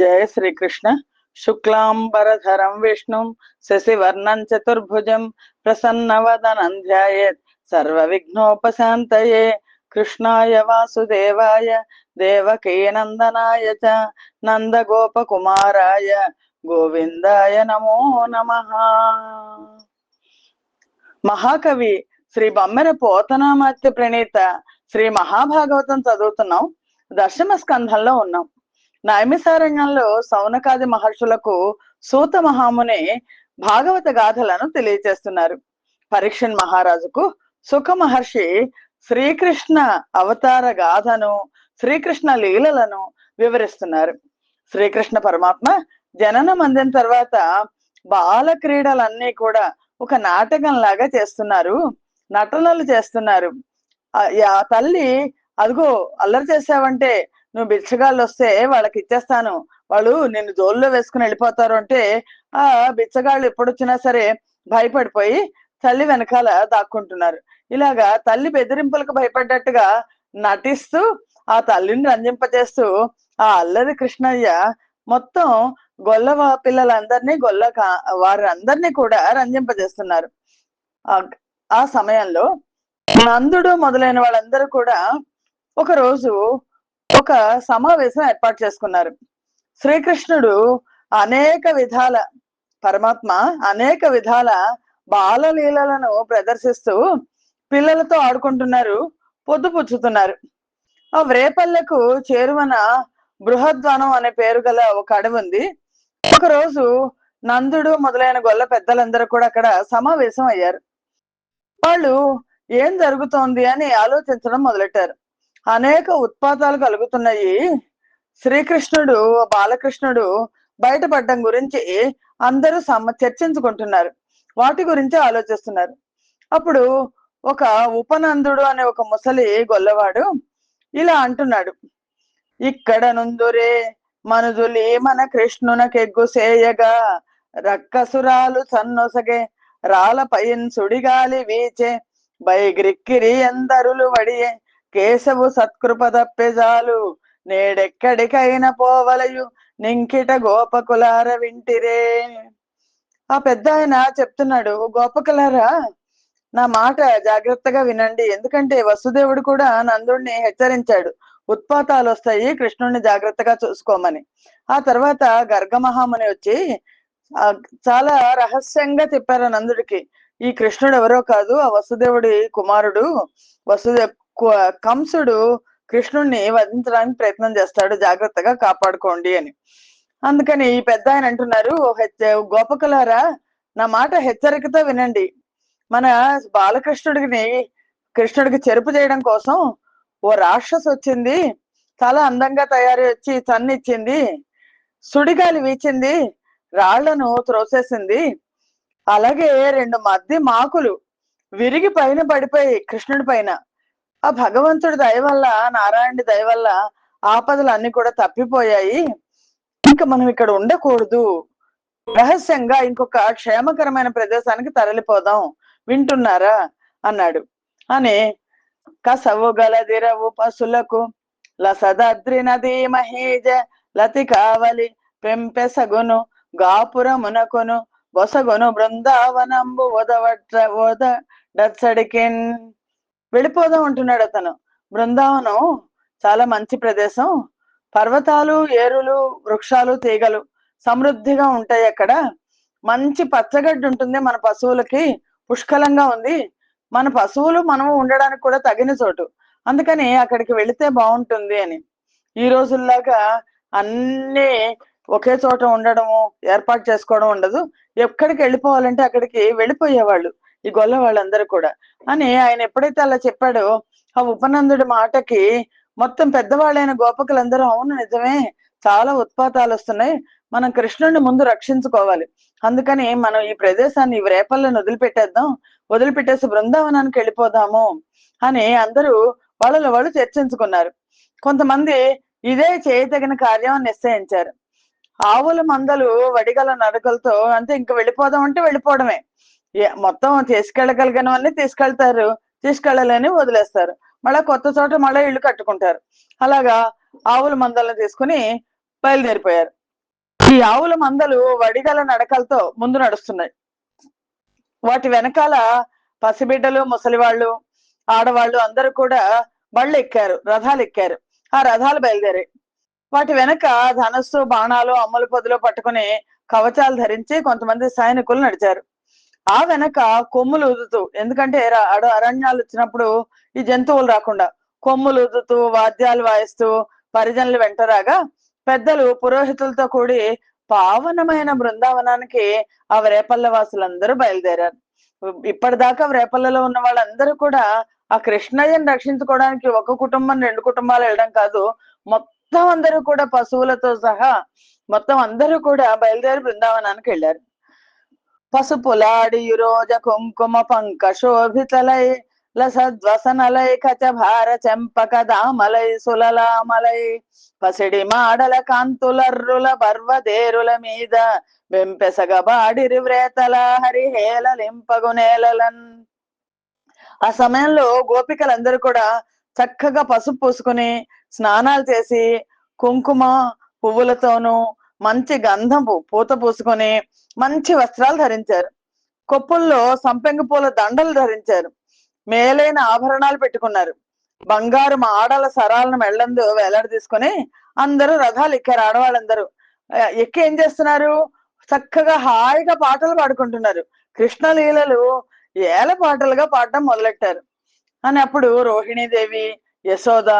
జయ శ్రీకృష్ణ. శుక్లాంబరధరం విష్ణుం శశివర్ణం చతుర్భుజం ప్రసన్నవదనం ధ్యాయేత్ సర్వ విఘ్నోపశాంతయే కృష్ణాయ వాసుదేవాయ దేవకీనందనాయ చ నందగోపకుమారాయ గోవిందాయ నమో నమ. మహాకవి శ్రీ బమ్మెర పోతనామాత్య ప్రణీత శ్రీ మహాభాగవతం చదువుతున్నాం. దశమ స్కంధంలో ఉన్నాం. నైమిసారణ్యంలో సౌనకాది మహర్షులకు సూత మహాముని భాగవత గాథలను తెలియజేస్తున్నారు. పరీక్షన్ మహారాజుకు సుఖ మహర్షి శ్రీకృష్ణ అవతార గాథను శ్రీకృష్ణ లీలలను వివరిస్తున్నారు. శ్రీకృష్ణ పరమాత్మ జననం అందిన తర్వాత బాల క్రీడలన్నీ కూడా ఒక నాటకం లాగా చేస్తున్నారు నటనలు చేస్తున్నారు. ఆ తల్లి అదిగో అల్లరి చేసావంటే నువ్వు బిచ్చగాళ్ళు వస్తే వాళ్ళకి ఇచ్చేస్తాను. వాళ్ళు నిన్ను జోల్లో వేసుకుని వెళ్ళిపోతారు అంటే ఆ బిచ్చగాళ్ళు ఎప్పుడొచ్చినా సరే భయపడిపోయి తల్లి వెనకాల దాక్కుంటున్నారు. ఇలాగా తల్లి బెదిరింపులకు భయపడ్డట్టుగా నటిస్తూ ఆ తల్లిని రంజింపజేస్తూ ఆ అల్లరి కృష్ణయ్య మొత్తం గొల్ల పిల్లలందరినీ గొల్ల వారందరినీ కూడా రంజింపజేస్తున్నారు. ఆ సమయంలో నందుడు మొదలైన వాళ్ళందరూ కూడా ఒక రోజు ఒక సమావేశం ఏర్పాటు చేసుకున్నారు. శ్రీకృష్ణుడు అనేక విధాల పరమాత్మ అనేక విధాల బాలలీలలను ప్రదర్శిస్తూ పిల్లలతో ఆడుకుంటున్నారు పొద్దుపుచ్చుతున్నారు. ఆ వ్రేపల్లెకు చేరువన బృహద్వనం అనే పేరు గల ఒక అడవి ఉంది. ఒకరోజు నందుడు మొదలైన గొల్ల పెద్దలందరూ కూడా అక్కడ సమావేశం అయ్యారు వాళ్ళు ఏం జరుగుతోంది అని ఆలోచించడం మొదలెట్టారు. అనేక ఉత్పాతాలు కలుగుతున్నాయి. శ్రీకృష్ణుడు బాలకృష్ణుడు బయటపడడం గురించి అందరూ సమ చర్చించుకుంటున్నారు. వాటి గురించి ఆలోచిస్తున్నారు. అప్పుడు ఒక ఉపనందుడు అనే ఒక ముసలి గొల్లవాడు ఇలా అంటున్నాడు. ఇక్కడ నుందురే మనుజులి మన కృష్ణునకెగ్గు సేయగా రక్కసురాలు సన్నొసగే రాలపైన్ సుడిగాలి వీచే బైగ్రిక్కిరి ఎందరులు వడియే కేశవు సత్కృప తప్పెజాలు నేడెక్కడికైనా పోవలయు నింకిట గోపకులార వింటిరే. ఆ పెద్ద ఆయన చెప్తున్నాడు గోపకులారా నా మాట జాగ్రత్తగా వినండి. ఎందుకంటే వసుదేవుడు కూడా నందుడిని హెచ్చరించాడు. ఉత్పాతాలు వస్తాయి కృష్ణుడిని జాగ్రత్తగా చూసుకోమని. ఆ తర్వాత గర్గమహాముని వచ్చి చాలా రహస్యంగా చెప్పారు నందుడికి. ఈ కృష్ణుడు ఎవరో కాదు ఆ వసుదేవుడి కుమారుడు. వసుదేవ్ కంసుడు కృష్ణుడిని వధించడానికి ప్రయత్నం చేస్తాడు జాగ్రత్తగా కాపాడుకోండి అని. అందుకని ఈ పెద్ద ఆయన అంటున్నారు గోపకులారా నా మాట హెచ్చరికతో వినండి. మన బాలకృష్ణుడిని కృష్ణుడికి చెరుపు చేయడం కోసం ఓ రాక్షసు వచ్చింది చాలా అందంగా తయారు వచ్చి తన్నిచ్చింది సుడిగాలి వీచింది రాళ్ళను త్రోసేసింది. అలాగే రెండు మద్ది మాకులు విరిగి పైన పడిపోయి కృష్ణుడి పైన ఆ భగవంతుడి దయ వల్ల నారాయణుడి దయ వల్ల ఆపదలు అన్ని కూడా తప్పిపోయాయి. ఇంకా మనం ఇక్కడ ఉండకూడదు. రహస్యంగా ఇంకొక క్షేమకరమైన ప్రదేశానికి తరలిపోదాం. వింటున్నారా? అన్నాడు. అని కసవు గలదిరవు పశులకు లసదద్రి నది మహేజ లతి కావలి పెంపెసగును గాపురమునకును బొసగును బృందావనంబు వదవట్ర వదడచ్చడికిన్ వెళ్ళిపోదాం అంటున్నాడు అతను. బృందావనం చాలా మంచి ప్రదేశం. పర్వతాలు ఏరులు వృక్షాలు తీగలు సమృద్ధిగా ఉంటాయి అక్కడ. మంచి పచ్చగడ్డి ఉంటుంది మన పశువులకి. పుష్కలంగా ఉంది. మన పశువులు మనము ఉండడానికి కూడా తగిన చోటు. అందుకని అక్కడికి వెళితే బాగుంటుంది అని. ఈ రోజుల్లాగా అన్నీ ఒకే చోట ఉండడము ఏర్పాటు చేసుకోవడం ఉండదు. ఎక్కడికి వెళ్ళిపోవాలంటే అక్కడికి వెళ్ళిపోయేవాళ్ళు. ఈ గొల్ల వాళ్ళందరూ కూడా. అని ఆయన ఎప్పుడైతే అలా చెప్పాడో ఆ ఉపనందుడి మాటకి మొత్తం పెద్దవాళ్ళైన గోపకులందరూ అవును నిజమే చాలా ఉత్పాతాలు వస్తున్నాయి. మనం కృష్ణుడిని ముందు రక్షించుకోవాలి. అందుకని మనం ఈ ప్రదేశాన్ని రేపల్లను వదిలిపెట్టేద్దాం. వదిలిపెట్టేసి బృందావనానికి వెళ్ళిపోదాము. అని అందరూ వాళ్ళలో వాళ్ళు చర్చించుకున్నారు. కొంతమంది ఇదే చేయదగిన కార్యం నిశ్చయించారు. ఆవుల మందలు వడిగల నడకలతో అంతే ఇంక వెళ్ళిపోదాం అంటే వెళ్ళిపోవడమే. మొత్తం తీసుకెళ్ళగలిగిన వాళ్ళని తీసుకెళ్తారు. తీసుకెళ్ళలేని వదిలేస్తారు. మళ్ళా కొత్త చోట మళ్ళీ ఇల్లు కట్టుకుంటారు. అలాగా ఆవుల మందలను తీసుకుని బయలుదేరిపోయారు. ఈ ఆవుల మందలు వడిగల నడకలతో ముందు నడుస్తున్నాయి. వాటి వెనకాల పసిబిడ్డలు ముసలివాళ్ళు ఆడవాళ్ళు అందరూ కూడా బళ్ళు ఎక్కారు రథాలు ఎక్కారు. ఆ రథాలు బయలుదేరాయి. వాటి వెనక ధనస్సు బాణాలు అమ్ముల పొదిలో పట్టుకుని కవచాలు ధరించి కొంతమంది సైనికులు నడిచారు. ఆ వెనక కొమ్ములు ఊదుతూ ఎందుకంటే అడ- అరణ్యాలు వచ్చినప్పుడు ఈ జంతువులు రాకుండా కొమ్ములు ఊదుతూ వాద్యాలు వాయిస్తూ పరిజనులు వెంటరాగా పెద్దలు పురోహితులతో కూడి పావనమైన బృందావనానికి ఆ రేపల్ల వాసులందరూ బయలుదేరారు. ఇప్పటిదాకా రేపల్లలో ఉన్న వాళ్ళందరూ కూడా ఆ కృష్ణయ్యను రక్షించుకోవడానికి ఒక కుటుంబం రెండు కుటుంబాలు వెళ్ళడం కాదు మొత్తం అందరూ కూడా పశువులతో సహా మొత్తం అందరూ కూడా బయలుదేరి బృందావనానికి వెళ్ళారు. పసుపులాడి యురోజ కుంకుమ పంక శోభితలై లసద్వసనలై కచ భార చెంపక దామలై సులలామలై. పసిడి మాడల కాంతులర్రుల బర్వదేరుల మీద వెంపెసగబాడిరి వ్రేతల హరిహేల లింపగు నేలలన్. ఆ సమయంలో గోపికలందరూ కూడా చక్కగా పసుపు పూసుకుని స్నానాలు చేసి కుంకుమ పువ్వులతోనూ మంచి గంధం పూత పూసుకొని మంచి వస్త్రాలు ధరించారు. కొప్పుల్లో సంపెంగ పూల దండలు ధరించారు. మేలైన ఆభరణాలు పెట్టుకున్నారు. బంగారు మాడల సరాలను మెళ్ళందు వేలాడ తీసుకొని అందరూ రథాలు ఎక్కారు. ఆడవాళ్ళందరూ ఎక్కి ఏం చేస్తున్నారు? చక్కగా హాయిగా పాటలు పాడుకుంటున్నారు. కృష్ణ లీలలు ఏల పాటలుగా పాడటం మొదలెట్టారు. అని అప్పుడు రోహిణీదేవి యశోద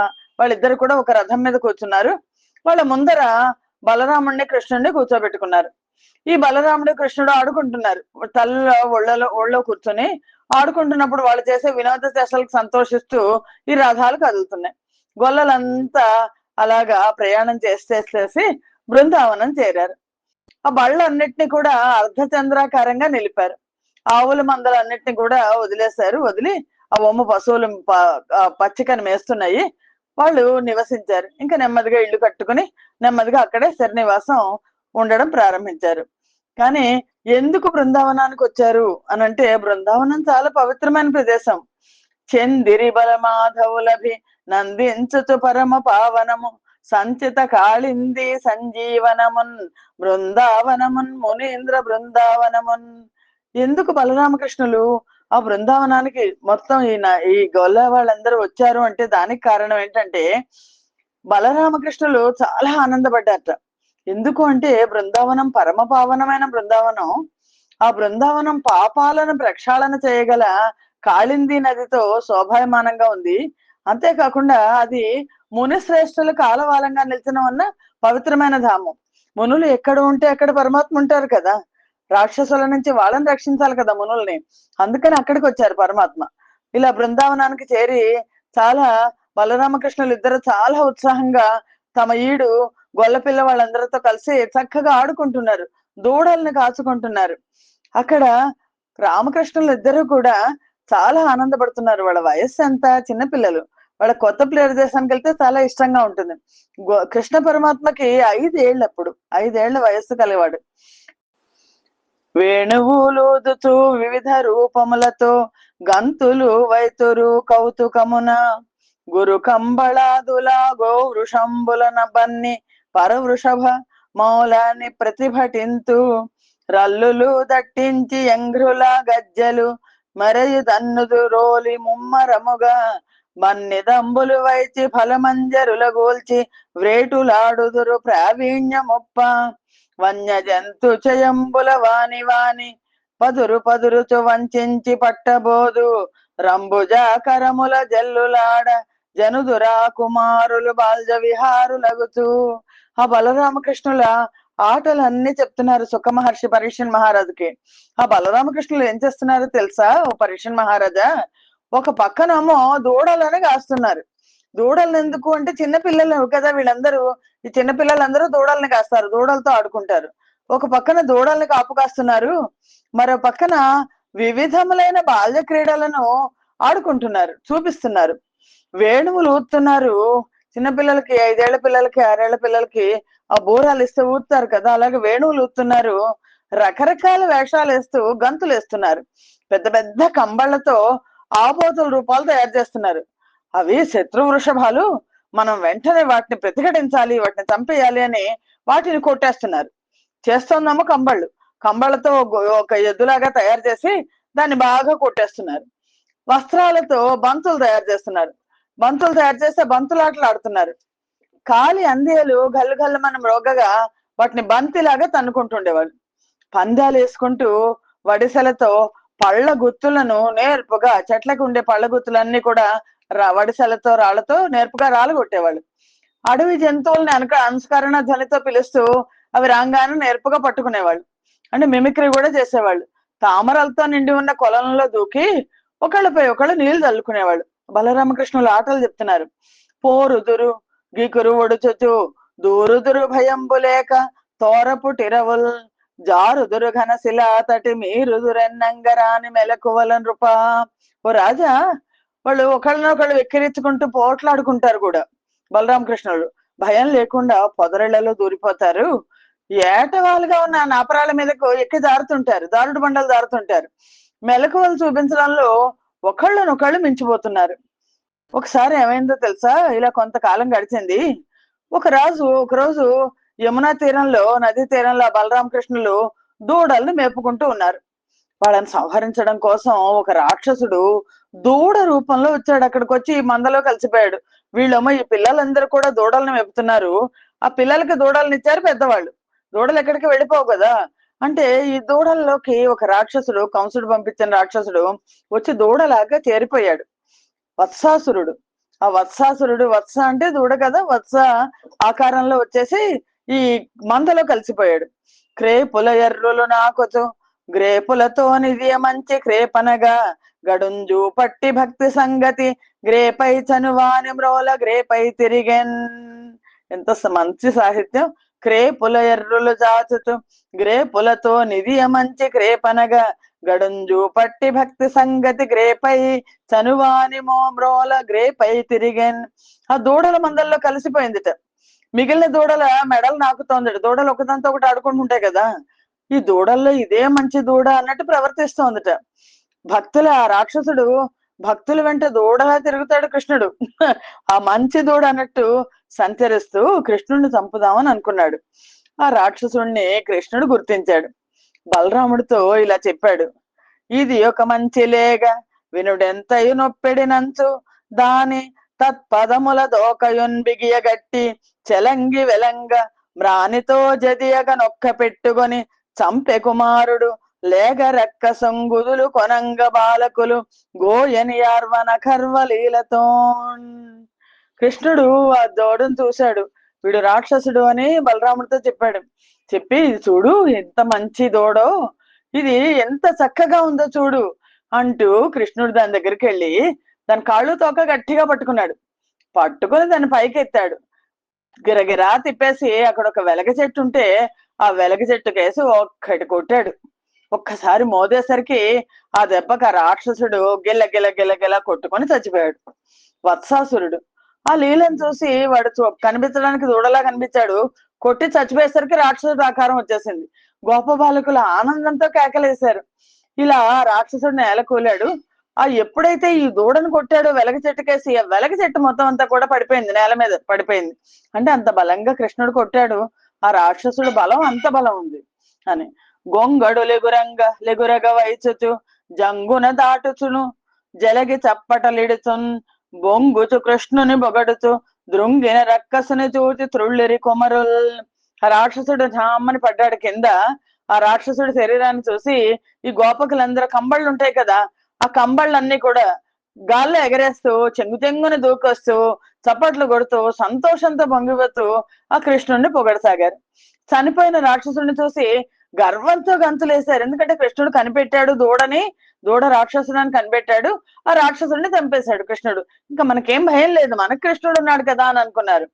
వాళ్ళిద్దరు కూడా ఒక రథం మీద కూర్చున్నారు. వాళ్ళ ముందర బలరాముడిని కృష్ణుడిని కూర్చోబెట్టుకున్నారు. ఈ బలరాముడు కృష్ణుడు ఆడుకుంటున్నారు. తల్లిలో ఒళ్ళలో ఒళ్ళో కూర్చొని ఆడుకుంటున్నప్పుడు వాళ్ళు చేసే వినోద చేష్టలకు సంతోషిస్తూ ఈ రథాలు కదులుతున్నాయి. గొల్లలంతా అలాగా ప్రయాణం చేసేసేసి బృందావనం చేరారు. ఆ బళ్ళన్నిటిని కూడా అర్ధచంద్రాకారంగా నిలిపారు. ఆవుల మందలన్నిటిని కూడా వదిలేశారు. వదిలి ఆ బొమ్మ పశువులు ప- పచ్చికని మేస్తున్నాయి. వాళ్ళు నివసించారు. ఇంకా నెమ్మదిగా ఇల్లు కట్టుకుని నెమ్మదిగా అక్కడే శరనివాసం ఉండడం ప్రారంభించారు. కానీ ఎందుకు బృందావనానికి వచ్చారు? అని అంటే బృందావనం చాలా పవిత్రమైన ప్రదేశం. చందిరి బల మాధవులభి పరమ పావనము. సంచిత కాళింది సంజీవనమున్ బృందావనమున్ మునీంద్ర బృందావనమున్. ఎందుకు బలరామకృష్ణులు? ఆ బృందావనానికి మొత్తం ఈ ఈ గొల్ల వాళ్ళందరూ వచ్చారు అంటే దానికి కారణం ఏంటంటే బలరామకృష్ణులు చాలా ఆనందపడ్డారట. ఎందుకు అంటే బృందావనం పరమ పావనమైన బృందావనం. ఆ బృందావనం పాపాలను ప్రక్షాళన చేయగల కాళింది నదితో శోభాయమానంగా ఉంది. అంతేకాకుండా అది మునిశ్రేష్ఠులు కాలవాలంగా నిలిచిన ఉన్న పవిత్రమైన ధామం. మునులు ఎక్కడ ఉంటే అక్కడ పరమాత్మ ఉంటారు కదా. రాక్షసుల నుంచి వాళ్ళని రక్షించాలి కదా మునుల్ని. అందుకని అక్కడికి వచ్చారు పరమాత్మ. ఇలా బృందావనానికి చేరి చాలా బలరామకృష్ణులు ఇద్దరు చాలా ఉత్సాహంగా తమ ఈడు గొల్లపిల్ల వాళ్ళందరితో కలిసి చక్కగా ఆడుకుంటున్నారు. దూడల్ని కాచుకుంటున్నారు. అక్కడ రామకృష్ణులు ఇద్దరు కూడా చాలా ఆనందపడుతున్నారు. వాళ్ళ వయస్సు ఎంత? చిన్నపిల్లలు వాళ్ళ కొత్త ప్రదేశానికి వెళ్తే చాలా ఇష్టంగా ఉంటుంది. గో- కృష్ణ పరమాత్మకి ఐదేళ్ళు అప్పుడు ఐదేళ్ళ వయస్సు కలివాడు. వేణువులూదుతూ వివిధ రూపములతో గంతులు వైతురు కౌతుకమున. గురు కంబళాదులా గో వృషంబులన బన్ని పరవృషభ మౌలాన్ని ప్రతిభటింతు రల్లులు దట్టించి ఎంఘ్రుల గజ్జలు మరయు దన్నుదు రోలి ముమ్మరముగా మన్నిదంబులు వైచి ఫలమంజరుల గోల్చి వ్రేటులాడుదురు ప్రావీణ్యముప్ప. వన్య జంతు చయంబుల వాని వాని పదురు పదురుచు వంచించి పట్టబోదు. రంబుజాకరముల జల్లులాడ జనుదురా కుమారులు బాల్య విహారులగుతూ ఆ బలరామకృష్ణుల ఆటలన్నీ చెప్తున్నారు సుఖ మహర్షి పరీక్షన్ మహారాజుకి. ఆ బలరామకృష్ణులు ఏం చేస్తున్నారో తెలుసా ఓ పరీక్షన్ మహారాజా? ఒక పక్కనేమో దూడలని కాస్తున్నారు. దూడలను ఎందుకు అంటే చిన్న పిల్లలు కదా వీళ్ళందరూ. ఈ చిన్న పిల్లలందరూ దూడల్ని కాస్తారు దూడలతో ఆడుకుంటారు. ఒక పక్కన దూడల్ని కాపు కాస్తున్నారు మరో పక్కన వివిధములైన బాల్య క్రీడలను ఆడుకుంటున్నారు చూపిస్తున్నారు. వేణువులు ఊతున్నారు చిన్నపిల్లలకి ఐదేళ్ళ పిల్లలకి ఆరేళ్ళ పిల్లలకి ఆ బూరాలు ఇస్తే ఊతారు కదా అలాగే వేణువులు ఊతున్నారు రకరకాల వేషాలు వేస్తూ గంతులు వేస్తున్నారు పెద్ద పెద్ద కంబళ్ళతో ఆబోతుల రూపాలు తయారు చేస్తున్నారు. అవి శత్రు వృషభాలు. మనం వెంటనే వాటిని ప్రతిఘటించాలి వాటిని చంపేయాలి అని వాటిని కొట్టేస్తున్నారు. చేస్తున్నాము కంబళ్ళు. కంబళ్ళతో ఒక- ఎద్దులాగా తయారు చేసి దాన్ని బాగా కొట్టేస్తున్నారు. వస్త్రాలతో బంతులు తయారు చేస్తున్నారు. బంతులు తయారు చేస్తే బంతులాటలు ఆడుతున్నారు. కాలి అందేలు గల్లు గల్లు మనం రోగగా వాటిని బంతిలాగా తన్నుకుంటుండేవాళ్ళు. పందాలు వేసుకుంటూ వడిసెలతో పళ్ళ గుత్తులను నేర్పుగా చెట్లకు ఉండే పళ్ళ గుత్తులన్నీ కూడా వడిసెలతో రాళ్ళతో నేర్పుగా రాళ్ళు కొట్టేవాళ్ళు. అడవి జంతువుల్ని అనక అనుస్కరణ ధ్వనితో పిలుస్తూ అవి రాగానే నేర్పుగా పట్టుకునేవాళ్ళు. అంటే మిమిక్రీ కూడా చేసేవాళ్ళు. తామరలతో నిండి ఉన్న కొలంలో దూకి ఒకళ్ళపై ఒకళ్ళు నీళ్ళు చల్లుకునేవాళ్ళు. బలరామకృష్ణులు ఆటలు చెప్తున్నారు. పోరుదురు గికురు ఒడుచుచు దూరుదురు భయంబు లేక తోరపు టిరవుల్ జారుదురు ఘనశిల తటి మీరుదురెన్నంగరాని మెలకువల నృప ఓ రాజా వాళ్ళు ఒకళ్ళనొకళ్ళు వెక్కిరించుకుంటూ పోట్లాడుకుంటారు కూడా. బలరామకృష్ణుడు భయం లేకుండా పొదరిళ్ళలో దూరిపోతారు. ఏటవాలుగా ఉన్న నాపరాల మీదకు ఎక్కి దారుతుంటారు. దారుడు బండలు జారుతుంటారు మెలకువలు చూపించడంలో ఒకళ్ళనొకళ్ళు మించిపోతున్నారు. ఒకసారి ఏమైందో తెలుసా? ఇలా కొంతకాలం గడిచింది. ఒక రాజు ఒక రోజు యమునా తీరంలో నదీ తీరంలో బలరామకృష్ణులు దూడల్ని మేపుకుంటూ ఉన్నారు. వాళ్ళని సంహరించడం కోసం ఒక రాక్షసుడు దూడ రూపంలో వచ్చాడు అక్కడికి వచ్చి ఈ మందలో కలిసిపోయాడు. వీళ్ళేమో ఈ పిల్లలందరూ కూడా దూడల్ని మెపుతున్నారు. ఆ పిల్లలకి దూడల్ని ఇచ్చారు పెద్దవాళ్ళు. దూడలు ఎక్కడికి వెళ్ళిపోవు కదా. అంటే ఈ దూడల్లోకి ఒక రాక్షసుడు కంసుడు పంపించిన రాక్షసుడు వచ్చి దూడలాగా చేరిపోయాడు. వత్సాసురుడు. ఆ వత్సాసురుడు వత్స అంటే దూడ కదా వత్స ఆకారంలో వచ్చేసి ఈ మందలో కలిసిపోయాడు. క్రే పుల ఎర్రులు నాకొచ్చు గ్రేపులతో నిధియ మంచి క్రేపనగా గడుంజు పట్టి భక్తి సంగతి. గ్రేపై చనువాని మ్రోల గ్రేపై తిరిగెన్. ఎంత మంచి సాహిత్యం. క్రేపుల ఎర్రులు జాచుతు గ్రేపులతో నిధియ మంచి క్రేపనగా గడుంజు పట్టి భక్తి సంగతి. గ్రేపై చనువాని మోమ్రోల గ్రేపై తిరిగెన్. ఆ దూడల మందల్లో కలిసిపోయిందిట. మిగిలిన దూడల మెడలు నాకుతోంది దూడలు ఒకదాంతో ఒకటి ఆడుకుంటుంటాయి కదా. ఈ దూడల్లో ఇదే మంచి దూడ అన్నట్టు ప్రవర్తిస్తోందిట భక్తుల ఆ రాక్షసుడు భక్తుల వెంట దూడలా తిరుగుతాడు కృష్ణుడు. ఆ మంచి దూడ అన్నట్టు సంచరిస్తూ కృష్ణుడిని చంపుదామని అనుకున్నాడు. ఆ రాక్షసుడిని కృష్ణుడు గుర్తించాడు. బలరాముడితో ఇలా చెప్పాడు. ఇది ఒక మంచి లేగ వినుడెంతయు నొప్పెడినంచు దాని తత్పదముల దోకయున్ బిగియగట్టి చెలంగి వెలంగ మ్రానితో జదియగ నొక్క పెట్టుకొని చంపె కుమారుడు లేగ రెక్క సంగుదులు కొనంగ బాలకులు గోయని యార్వన కర్వలీలతో కృష్ణుడు ఆ దోడును చూశాడు. వీడు రాక్షసుడు అని బలరాముడితో చెప్పాడు. చెప్పి చూడు ఎంత మంచి దూడో ఇది ఎంత చక్కగా ఉందో చూడు అంటూ కృష్ణుడు దాని దగ్గరికి వెళ్ళి దాని కాళ్ళు తోక గట్టిగా పట్టుకున్నాడు. పట్టుకొని దాన్ని పైకి ఎత్తాడు గిరగిరా తిప్పేసి అక్కడ ఒక వెలగ చెట్టు ఉంటే ఆ వెలగ చెట్టు కేసి ఒక్కటి కొట్టాడు. ఒక్కసారి మోదేసరికి ఆ దెబ్బకి ఆ రాక్షసుడు గిల్ల గిల్ల గిల్ల గిల్ల కొట్టుకొని చచ్చిపోయాడు. వత్సాసురుడు. ఆ లీలను చూసి వాడు చూ- కనిపించడానికి దూడలా కనిపించాడు. కొట్టి చచ్చిపోయేసరికి రాక్షసుడు ఆకారం వచ్చేసింది. గోప బాలకులు ఆనందంతో కేకలేశారు. ఇలా రాక్షసుడు నేల కూలాడు ఆ ఎప్పుడైతే ఈ దూడను కొట్టాడో వెలగ చెట్టుకేసి ఆ వెలగ చెట్టు మొత్తం అంతా కూడా పడిపోయింది నేల మీద పడిపోయింది. అంటే అంత బలంగా కృష్ణుడు కొట్టాడు. ఆ రాక్షసుడు బలం అంత బలం ఉంది అని. గొంగడు లెగురంగ లెగురగ వైచుచు జంగున దాటుచును జలగి చప్పటలిడుచున్ బొంగుచు కృష్ణుని బొగడుచు దృంగిన రక్కసుని చూచి త్రుళ్ళిరి కొమరుల్. ఆ రాక్షసుడు జామ్మని పడ్డాడు కింద ఆ రాక్షసుడి శరీరాన్ని చూసి ఈ గోపకులందరూ కంబళ్ళు ఉంటాయి కదా ఆ కంబళ్ళన్నీ కూడా గాల్లో ఎగరేస్తూ చెంగు చెంగుని దూకొస్తూ చప్పట్లు కొడుతూ సంతోషంతో పొంగిపోతూ ఆ కృష్ణుడిని పొగడసాగారు. చనిపోయిన రాక్షసుడిని చూసి గర్వంతో గంతులేశారు. ఎందుకంటే కృష్ణుడు కనిపెట్టాడు దూడని దూడ రాక్షసుడిని కనిపెట్టాడు. ఆ రాక్షసుడిని చంపేశాడు కృష్ణుడు. ఇంకా మనకేం భయం లేదు. మనకు కృష్ణుడు ఉన్నాడు కదా అని అనుకున్నారు.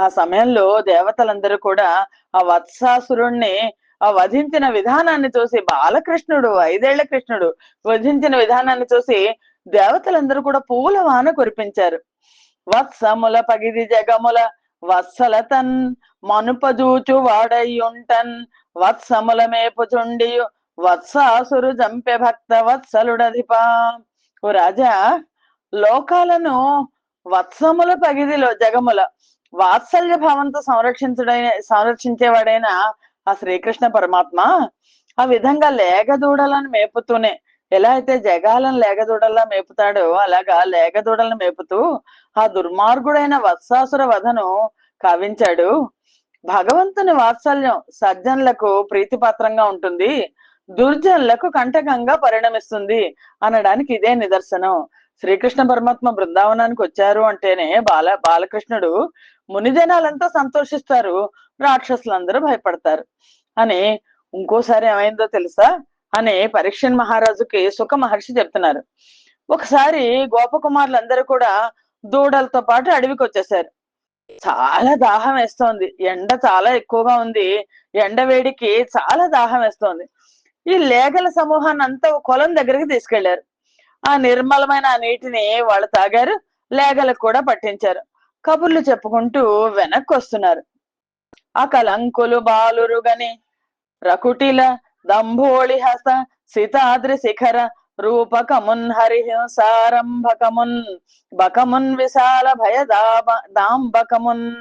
ఆ సమయంలో దేవతలందరూ కూడా ఆ వత్సాసురుణ్ణి ఆ వధించిన విధానాన్ని చూసి బాలకృష్ణుడు ఐదేళ్ళ కృష్ణుడు వధించిన విధానాన్ని చూసి దేవతలందరూ కూడా పూల వాన కురిపించారు. వత్సముల పగిది జగముల వత్సలతన్ మనుపజూచు వాడయ్యుంటన్ వత్సముల మేపుచుండియు వత్సాసురు జంపె భక్త వత్సలుడధిప ఓ రాజా లోకాలను వత్సముల పగిదిలో జగముల వాత్సల్య భావంతో సంరక్షించుడైన సంరక్షించేవాడైన ఆ శ్రీకృష్ణ పరమాత్మ ఆ విధంగా లేగదూడలను మేపుతూనే ఎలా అయితే జగాలను లేగదూడల్లా మేపుతాడో అలాగా లేగదూడలను మేపుతూ ఆ దుర్మార్గుడైన వత్సాసుర వధను కావించాడు. భగవంతుని వాత్సల్యం సజ్జనులకు ప్రీతిపాత్రంగా ఉంటుంది. దుర్జనులకు కంటకంగా పరిణమిస్తుంది అనడానికి ఇదే నిదర్శనం. శ్రీకృష్ణ పరమాత్మ బృందావనానికి వచ్చారు అంటేనే బాల బాలకృష్ణుడు మునిజనాలంతా సంతోషిస్తారు రాక్షసులందరూ భయపడతారు. అని ఇంకోసారి ఏమైందో తెలుసా? అని పరీక్షన్ మహారాజుకి సుఖ మహర్షి చెప్తున్నారు. ఒకసారి గోపకుమారులందరూ కూడా దూడలతో పాటు అడవికి వచ్చేసారు చాలా దాహం వేస్తోంది. ఎండ చాలా ఎక్కువగా ఉంది. ఎండ వేడికి చాలా దాహం వేస్తోంది. ఈ లేగల సమూహాన్ని అంతా కొలం దగ్గరికి తీసుకెళ్ళారు. ఆ నిర్మలమైన ఆ నీటిని వాళ్ళు తాగారు. లేగలకు కూడా పట్టించారు. కబుర్లు చెప్పుకుంటూ వెనక్కి వస్తున్నారు ఆ కలంకులు బాలురుగని రకుటిల దంభోళి హస్త సీతాద్రి శిఖర రూపకమున్ హరిహింసారంభకమున్ బకమున్ విశాల భయ దాంబకమున్.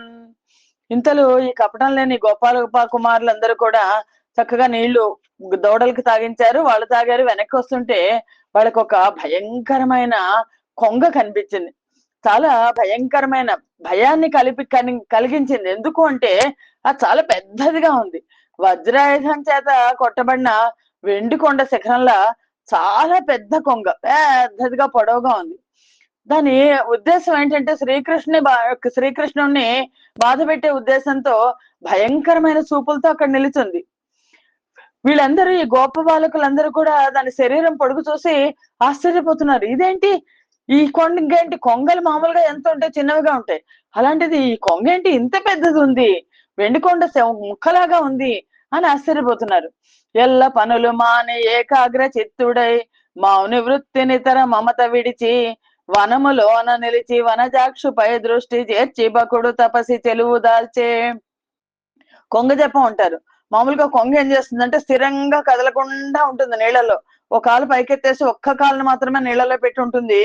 ఇంతలో ఈ కపటం లేని గోపాల కుమారులందరూ కూడా చక్కగా నీళ్ళు దోడలకు తాగించారు. వాళ్ళు తాగారు. వెనక్కి వస్తుంటే వాళ్ళకి ఒక భయంకరమైన కొంగ కనిపించింది. చాలా భయంకరమైన భయాన్ని కలిపి కని- కలిగించింది. ఎందుకు అంటే అది చాలా పెద్దదిగా ఉంది. వజ్రాయుధం చేత కొట్టబడిన వెండి కొండ శిఖరంలా చాలా పెద్ద కొంగ. పెద్దదిగా పొడవుగా ఉంది. దాని ఉద్దేశం ఏంటంటే శ్రీకృష్ణుని బా శ్రీకృష్ణుడిని బాధ పెట్టే ఉద్దేశంతో భయంకరమైన చూపులతో అక్కడ నిలుచుంది. వీళ్ళందరూ ఈ గోప బాలకులందరూ కూడా దాని శరీరం పొడుగు చూసి ఆశ్చర్యపోతున్నారు. ఇదేంటి? ఈ కొండ ఇంకేంటి కొంగలు మామూలుగా ఎంత ఉంటాయి? చిన్నవిగా ఉంటాయి. అలాంటిది ఈ కొంగ ఏంటి ఇంత పెద్దది ఉంది. వెండి కొండ ముక్కలాగా ఉంది అని ఆశ్చర్యపోతున్నారు. ఎల్ల పనులు మాని ఏకాగ్ర చిత్తుడై మౌని వృత్తిని తర మమత విడిచి వనములోన నిలిచి వనజాక్షుపై దృష్టి చేర్చి బకుడు తపసి చెలువు దాల్చే. కొంగ జపం ఉంటారు మామూలుగా కొంగ ఏం చేస్తుందంటే స్థిరంగా కదలకుండా ఉంటుంది నీళ్ళలో ఒక కాలు పైకెత్తేసి ఒక్క కాలుని మాత్రమే నీళ్ళలో పెట్టి ఉంటుంది.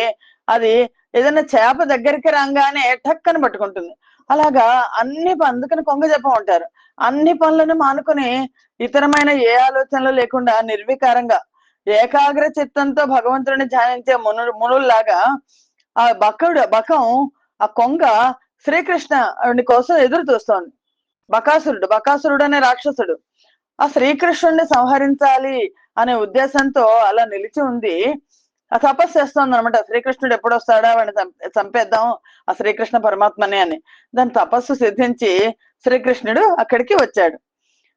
అది ఏదైనా చేప దగ్గరికి రాగానే టక్కని పట్టుకుంటుంది. అలాగా అన్ని అందుకని కొంగ జపం ఉంటారు అన్ని పనులను మానుకుని ఇతరమైన ఏ ఆలోచనలు లేకుండా నిర్వికారంగా ఏకాగ్ర చిత్తంతో భగవంతుడిని ధ్యానించే మును మునుల్లాగా ఆ బకడు బకం ఆ కొంగ శ్రీకృష్ణ కోసం ఎదురు చూస్తోంది. బకాసురుడు బకాసురుడు అనే రాక్షసుడు. ఆ శ్రీకృష్ణుడిని సంహరించాలి అనే ఉద్దేశంతో అలా నిలిచి ఉంది ఆ తపస్సు చేస్తోంది అనమాట శ్రీకృష్ణుడు ఎప్పుడు వస్తాడా? వాడిని చంపేద్దాం ఆ శ్రీకృష్ణ పరమాత్మని అని. దాని తపస్సు సిద్ధించి శ్రీకృష్ణుడు అక్కడికి వచ్చాడు.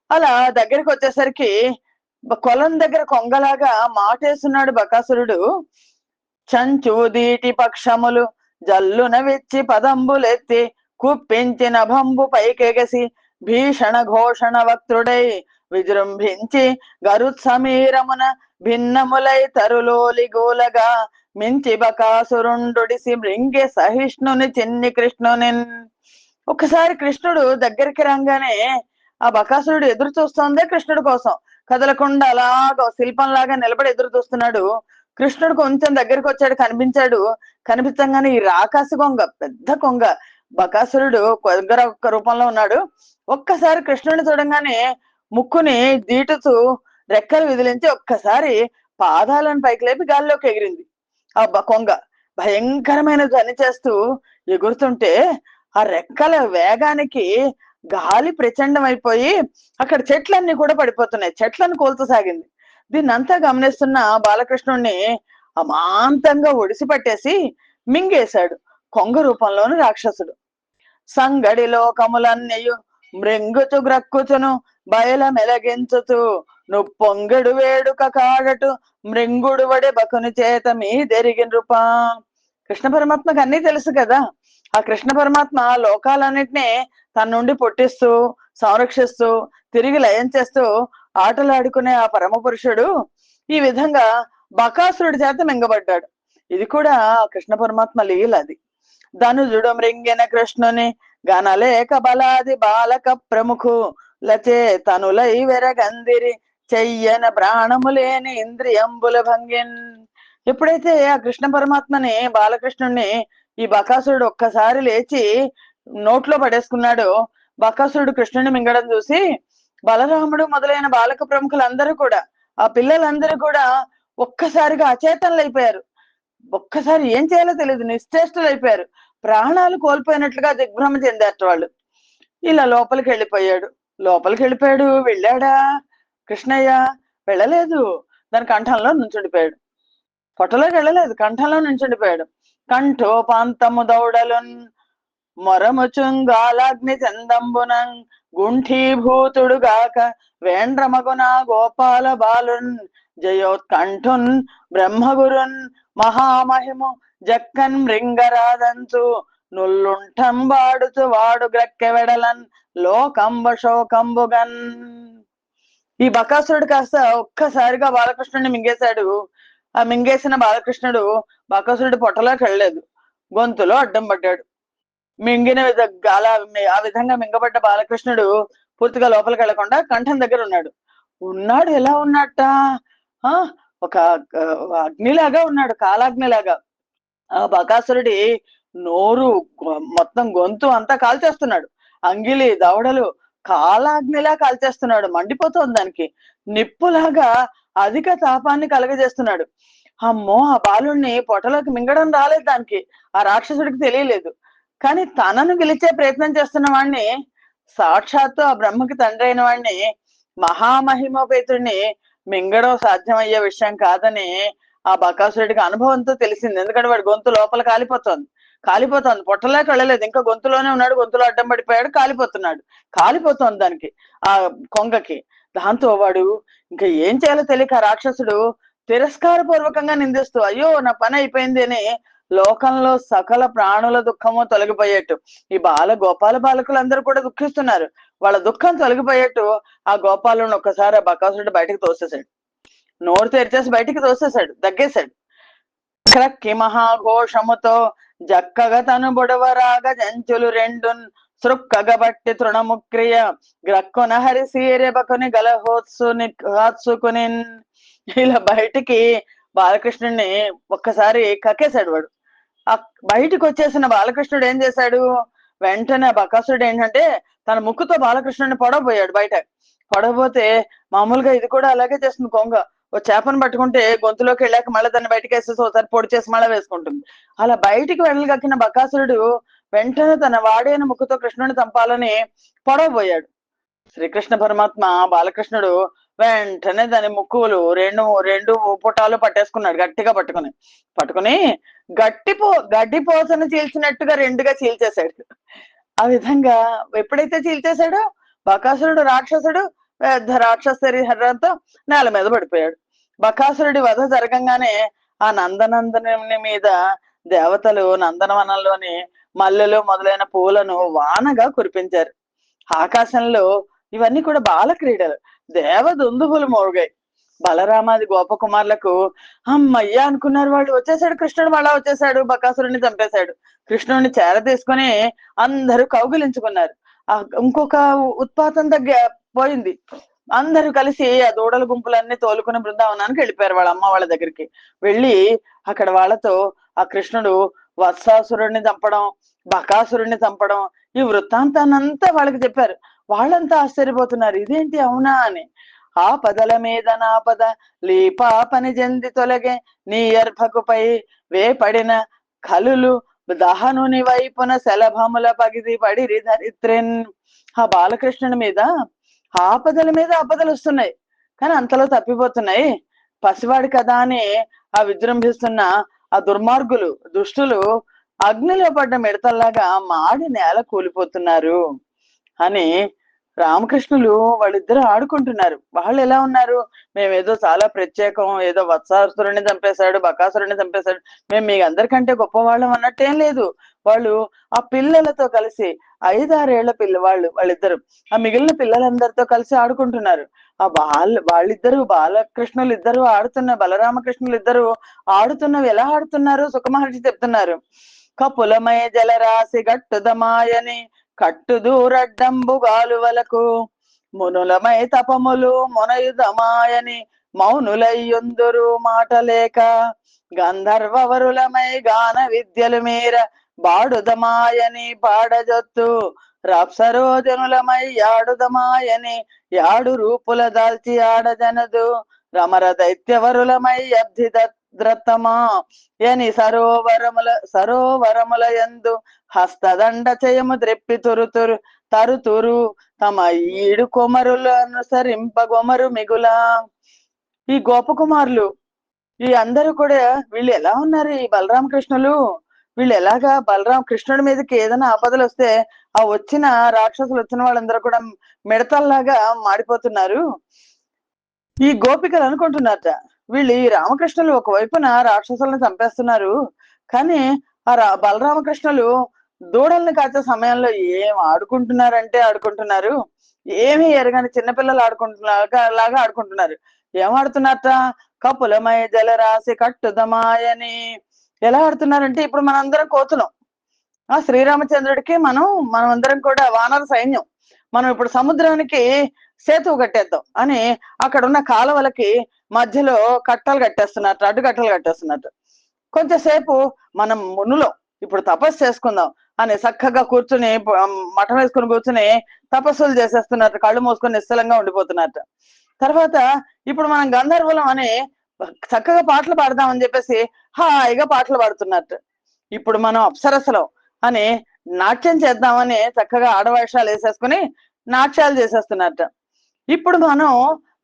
అలా దగ్గరికి వచ్చేసరికి కొలం దగ్గర కొంగలాగా మాటేస్తున్నాడు బకాసురుడు. చంచు దీటి పక్షములు జల్లున వెచ్చి పదంబులెత్తి కుప్పించిన భంబు పైకెగసి భీషణ ఘోషణ వక్తుడై విజృంభించి గరుత్సమీరమున భిన్నములై తరులోలి గోలగా మించి బకాసురుండుడిసి మృంగి సహిష్ణుని చిన్ని కృష్ణుని ఒకసారి కృష్ణుడు దగ్గరికి రాగానే ఆ బకాసురుడు ఎదురు చూస్తోందే కృష్ణుడి కోసం. కదలకుండా అలాగా శిల్పంలాగా నిలబడి ఎదురు చూస్తున్నాడు. కృష్ణుడు కొంచెం దగ్గరికి వచ్చాడు కనిపించాడు. కనిపించగానే ఈ రాకాసి కొంగ పెద్ద కొంగ. బకాసురుడు కొంగర ఒక్క రూపంలో ఉన్నాడు. ఒక్కసారి కృష్ణుడిని చూడంగానే ముక్కుని దీటుతూ రెక్కలు విదిలించి ఒక్కసారి పాదాలను పైకి లేపి గాల్లోకి ఎగిరింది. ఆ బ- కొంగ భయంకరమైన ధ్వని చేస్తూ ఎగురుతుంటే ఆ రెక్కల వేగానికి గాలి ప్రచండం అయిపోయి అక్కడ చెట్లన్నీ కూడా పడిపోతున్నాయి. చెట్లను కోల్చసాగింది దీన్ని అంతా గమనిస్తున్న బాలకృష్ణుణ్ణి అమాంతంగా ఒడిసి పట్టేసి మింగేశాడు కొంగ రూపంలోని రాక్షసుడు. సంగడి లోకములన్నయు మృంగుచు గ్రక్కుచును బయల మెలగించుతు నువ్వు పొంగడు వేడుక కాడటు మృంగుడు వడే బకుని చేత మీ దెరిగిన రూపా కృష్ణ పరమాత్మకు అన్నీ తెలుసు కదా. ఆ కృష్ణ పరమాత్మ లోకాలన్నిటినీ తన నుండి పుట్టిస్తూ సంరక్షిస్తూ తిరిగి లయం చేస్తూ ఆటలాడుకునే ఆ పరమ పురుషుడు ఈ విధంగా బకాసురుడి చేత మింగబడ్డాడు. ఇది కూడా ఆ కృష్ణ పరమాత్మ లీల అది ధనుజుడు మృంగిన కృష్ణుని గణలేక బలాది బాలక ప్రముఖు లచే తనులై వెరగందిరి చెయ్యన ప్రాణము లేని ఇంద్రియంబుల భంగిన్. ఎప్పుడైతే ఆ కృష్ణ పరమాత్మని బాలకృష్ణుణ్ణి ఈ బకాసురుడు ఒక్కసారి లేచి నోట్లో పడేసుకున్నాడు. బకాసురుడు కృష్ణుని మింగడం చూసి బలరాముడు మొదలైన బాలక ప్రముఖులందరూ కూడా ఆ పిల్లలందరూ కూడా ఒక్కసారిగా అచేతనలైపోయారు. అయిపోయారు ఒక్కసారి ఏం చేయాలో తెలియదు నిశ్చేష్టలు అయిపోయారు ప్రాణాలు కోల్పోయినట్లుగా దిగ్భ్రమ చెందారట వాళ్ళు. ఇలా లోపలికి వెళ్ళిపోయాడు. లోపలికి వెళ్ళిపోయాడు వెళ్ళాడా? కృష్ణయ్య వెళ్ళలేదు. దాని కంఠంలో నుంచుండిపోయాడు. పొట్టలోకి వెళ్ళలేదు కంఠంలో నుంచుండిపోయాడు. కంఠోపాంతము దౌడలున్ మొరముచుంగాలాగ్ని చందంబునం గుంఠీభూతుడు గాక వేండ్రమగున గోపాల బాలున్ జయోత్కంఠున్ బ్రహ్మగురున్ మహామహిము జక్కన్ మృంగరాదంచు నుల్లుంఠం వాడుచు వాడు గ్రక్కెవెడలన్ లోకంబ శోకంబుగన్ ఈ బకాసురుడు కాస్త ఒక్కసారిగా బాలకృష్ణుడిని మింగేశాడు. ఆ మింగేసిన బాలకృష్ణుడు బకాసురుడి పొట్టలోకి వెళ్ళలేదు. గొంతులో అడ్డం పడ్డాడు. మింగిన విధ- అలా ఆ విధంగా మింగబడ్డ బాలకృష్ణుడు పూర్తిగా లోపలికి వెళ్ళకుండా కంఠం దగ్గర ఉన్నాడు. ఉన్నాడు? ఎలా ఉన్నట్ట ఆ ఒక అగ్నిలాగా ఉన్నాడు కాలాగ్నిలాగా. ఆ బకాసురుడి నోరు మొత్తం గొంతు అంతా కాల్చేస్తున్నాడు. అంగిలి దవడలు కాలాగ్నిలా కాల్చేస్తున్నాడు. మండిపోతుంది దానికి. నిప్పులాగా అధిక తాపాన్ని కలగజేస్తున్నాడు. అమ్మో ఆ బాలుణ్ణి పొట్టలోకి మింగడం రాలేదు దానికి. ఆ రాక్షసుడికి తెలియలేదు. కానీ తనను గెలిచే ప్రయత్నం చేస్తున్న వాడిని సాక్షాత్తు ఆ బ్రహ్మకి తండ్రి అయిన వాడిని మహామహిమోపేతుడిని మింగడం సాధ్యమయ్యే విషయం కాదని ఆ బకాసురుడికి అనుభవంతో తెలిసింది. ఎందుకంటే వాడి గొంతు లోపల కాలిపోతోంది. కాలిపోతోంది. పొట్టలోకి వెళ్ళలేదు. ఇంకా గొంతులోనే ఉన్నాడు. గొంతులో అడ్డం పడిపోయాడు. కాలిపోతున్నాడు. కాలిపోతోంది దానికి ఆ కొంగకి. దాంతో వాడు ఇంకా ఏం చేయాలో తెలియక రాక్షసుడు తిరస్కార పూర్వకంగా నిందిస్తూ అయ్యో నా పని అయిపోయింది అని లోకంలో సకల ప్రాణుల దుఃఖము తొలగిపోయేట్టు. ఈ బాల గోపాల బాలకులందరూ కూడా దుఃఖిస్తున్నారు. వాళ్ళ దుఃఖం తొలగిపోయేట్టు ఆ గోపాలను ఒక్కసారి ఆ బకాసుడు బయటకు తోసేశాడు. నోరు తెరిచేసి బయటికి తోసేశాడు దగ్గేశాడు. క్రక్కి మహాఘోషముతో జక్కగా తను బుడవరాగ జంచులు రెండున్ సృక్కగబట్టి తృణముక్రియ గ్రక్కున హరిసీరెబకుని గలహోత్సుని హాత్సుకుని ఇలా బయటికి బాలకృష్ణుడిని ఒక్కసారి కక్కేశాడు వాడు. ఆ బయటికి వచ్చేసిన బాలకృష్ణుడు ఏం చేశాడు? వెంటనే బకాసుడు ఏంటంటే తన ముక్కుతో బాలకృష్ణుడిని పొడవబోయాడు బయట. పొడవబోతే మామూలుగా ఇది కూడా అలాగే చేస్తుంది కొంగ. ఓ చేపను పట్టుకుంటే గొంతులోకి వెళ్ళాక మళ్ళీ దాన్ని బయటకు వేసేసి ఒకసారి పొడి చేసి మళ్ళీ వేసుకుంటుంది. అలా బయటికి వెళ్ళగక్కిన బకాసురుడు వెంటనే తన వాడైన ముక్కుతో కృష్ణుడిని చంపాలని పొడవబోయాడు. శ్రీకృష్ణ పరమాత్మ బాలకృష్ణుడు వెంటనే దాని ముక్కులు రెండు రెండు పుటాలు పట్టేసుకున్నాడు గట్టిగా పట్టుకుని. పట్టుకుని గట్టి పో గడ్డి పోసను చీల్చినట్టుగా రెండుగా చీల్చేశాడు. ఆ విధంగా ఎప్పుడైతే చీల్చేశాడో బకాసురుడు రాక్షసుడు పెద్ద రాక్షసరి హర్రంతో నేల మీద పడిపోయాడు. బకాసురుడి వధ జరగంగానే ఆ నందనందనుని మీద దేవతలు నందనవనంలోని మల్లెలు మొదలైన పూలను వానగా కురిపించారు. ఆకాశంలో ఇవన్నీ కూడా బాల క్రీడలు. దేవదుందుభులు మోగాయి బలరామాది గోపకుమారులకు అమ్మయ్యా అనుకున్నారు వాళ్ళు. వచ్చేసాడు కృష్ణుడు మళ్ళా వచ్చేసాడు. బకాసురుడిని చంపేశాడు. కృష్ణుడిని చేర తీసుకుని అందరూ కౌగిలించుకున్నారు. ఇంకొక ఉత్పాతం తగ్గ పోయింది. అందరూ కలిసి ఆ దూడల గుంపులన్నీ తోలుకుని బృందావనానికి వెళ్ళిపోయారు వాళ్ళ అమ్మ వాళ్ళ దగ్గరికి. వెళ్ళి అక్కడ వాళ్ళతో ఆ కృష్ణుడు వత్సాసురుడిని చంపడం బకాసురుడిని చంపడం ఈ వృత్తాంతాన్నంతా వాళ్ళకి చెప్పారు. వాళ్ళంతా ఆశ్చర్యపోతున్నారు. ఇదేంటి అవునా అని. ఆ పదల మీద నా పద లీపా పని జంది తొలగే నీ ఎర్భకుపై వేపడిన కలులు దహనుని వైపున శలభముల పగిది పడిరి ధరిత్రిన్ ఆ బాలకృష్ణుని మీద ఆపదల మీద ఆపదలు వస్తున్నాయి. కానీ అంతలో తప్పిపోతున్నాయి. పసివాడి కదా అని ఆ విజృంభిస్తున్న ఆ దుర్మార్గులు దుష్టులు అగ్నిలో పడ్డ మిడతల్లాగా మాడి నేల కూలిపోతున్నారు అని రామకృష్ణులు వాళ్ళిద్దరు ఆడుకుంటున్నారు. వాళ్ళు ఎలా ఉన్నారు? మేమేదో చాలా ప్రత్యేకం ఏదో వత్సాసురుణ్ణి చంపేశాడు బకాసురుని చంపేశాడు. మేము మీ అందరికంటే గొప్పవాళ్ళం అన్నట్టేం లేదు. వాళ్ళు ఆ పిల్లలతో కలిసి ఐదారేళ్ళ పిల్లవాళ్ళు వాళ్ళిద్దరు ఆ మిగిలిన పిల్లలందరితో కలిసి ఆడుకుంటున్నారు. ఆ వాళ్ళ వాళ్ళిద్దరు బాలకృష్ణులు ఇద్దరు ఆడుతున్న బలరామకృష్ణులు ఇద్దరు ఆడుతున్నవి ఎలా ఆడుతున్నారు? సుఖమహర్షి చెప్తున్నారు. కపులమయ జలరాశి గట్టుదమాయని కట్టుదూరడ్డంబు గాలువలకు. మునులమై తపములు మునయుదమాయని మౌనులయ్యుందురు మాటలేక. గంధర్వవరులమై గాన విద్యలు మీర బాడుదమాయని పాడజొత్తు. రప్సరోజనులమై యాడుదమాయని యాడు రూపుల దాల్చి ఆడజనదు. రమర దైత్యవరులమై అబ్ధి ద్రతమా? ఎని సరోవరముల సరోవరముల ఎందు హస్తదండ చేయము ద్రెప్పి తురుతురు తరుతురు తమ ఈడు కొమరులు అనుసరింపగొమరు మిగులా. ఈ గోపకుమారులు ఈ అందరూ కూడా వీళ్ళు ఎలా ఉన్నారు ఈ బలరామకృష్ణులు? వీళ్ళు ఎలాగా బలరామ కృష్ణుడి మీదకి ఏదైనా ఆపదలు వస్తే ఆ వచ్చిన రాక్షసులు వచ్చిన వాళ్ళందరూ కూడా మిడతల్లాగా మాడిపోతున్నారు. ఈ గోపికలు అనుకుంటున్నారట. వీళ్ళు ఈ రామకృష్ణులు ఒకవైపున రాక్షసులను చంపేస్తున్నారు. కానీ ఆ రా బలరామకృష్ణులు దూడల్ని కాచే సమయంలో ఏం ఆడుకుంటున్నారంటే ఆడుకుంటున్నారు. ఏమీ ఎరగని చిన్నపిల్లలు ఆడుకుంటున్నారు లాగా ఆడుకుంటున్నారు. ఏం ఆడుతున్నారట? కపులమయ జలరాశి కట్టుదమాయని. ఎలా ఆడుతున్నారంటే ఇప్పుడు మనందరం కోతున్నాం ఆ శ్రీరామచంద్రుడికి మనం మనమందరం కూడా వానర సైన్యం. మనం ఇప్పుడు సముద్రానికి సేతువు కట్టేద్దాం అని అక్కడ ఉన్న కాలువలకి మధ్యలో కట్టలు కట్టేస్తున్నట్టు అడ్డు కట్టలు కట్టేస్తున్నట్టు. కొంచెంసేపు మనం మునులో ఇప్పుడు తపస్సు చేసుకుందాం అని చక్కగా కూర్చుని మఠం వేసుకుని కూర్చుని తపస్సులు చేసేస్తున్నట్టు కళ్ళు మూసుకొని నిశ్చలంగా ఉండిపోతున్నట్టు. తర్వాత ఇప్పుడు మనం గంధర్వులం అని చక్కగా పాటలు పాడదాం అని చెప్పేసి హాయిగా పాటలు పాడుతున్నట్టు. ఇప్పుడు మనం అప్సరసలం అని నాట్యం చేద్దామని చక్కగా ఆడవేషాలు వేసేసుకుని నాట్యాలు చేసేస్తున్నట్టు. ఇప్పుడు మనం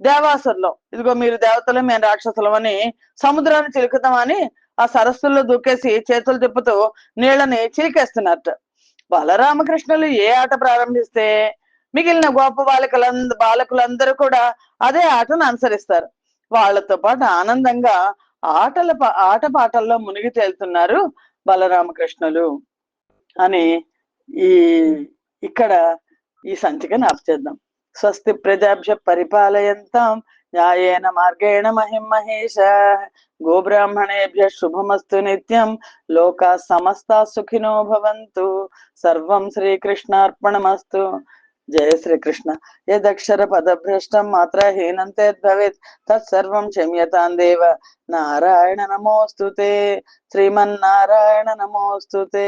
దేవాసుల్లో ఇదిగో మీరు దేవతలు మేము రాక్షసులం అని సముద్రాన్ని చిలుకుతామని ఆ సరస్సుల్లో దూకేసి చేతులు తిప్పుతూ నీళ్ళని చీకేస్తున్నట్టు బలరామకృష్ణులు ఏ ఆట ప్రారంభిస్తే మిగిలిన గొప్ప బాలకులంద బాలకులందరూ కూడా అదే ఆటను అనుసరిస్తారు. వాళ్ళతో పాటు ఆనందంగా ఆటల ఆట పాటల్లో మునిగి తేలుతున్నారు బలరామకృష్ణులు అని ఈ ఇక్కడ ఈ సంచికను ఆఫ్ చేద్దాం స్వస్తి ప్రజాభ్య పరిపాలయంతాం న్యాయేన మార్గేణ మహిం మహేష గోబ్రాహ్మణేభ్య శుభమస్తు నిత్యం లోకా సమస్త సుఖినో భవంతు సర్వం శ్రీకృష్ణార్పణమస్తు జయ శ్రీకృష్ణ యదక్షర పదభ్రష్టం మాత్ర హీనంతే భవేత్ తత్సర్వం క్షమ్యతాం దేవ నారాయణ నమోస్తుతే శ్రీమన్నారాయణ నమోస్తుతే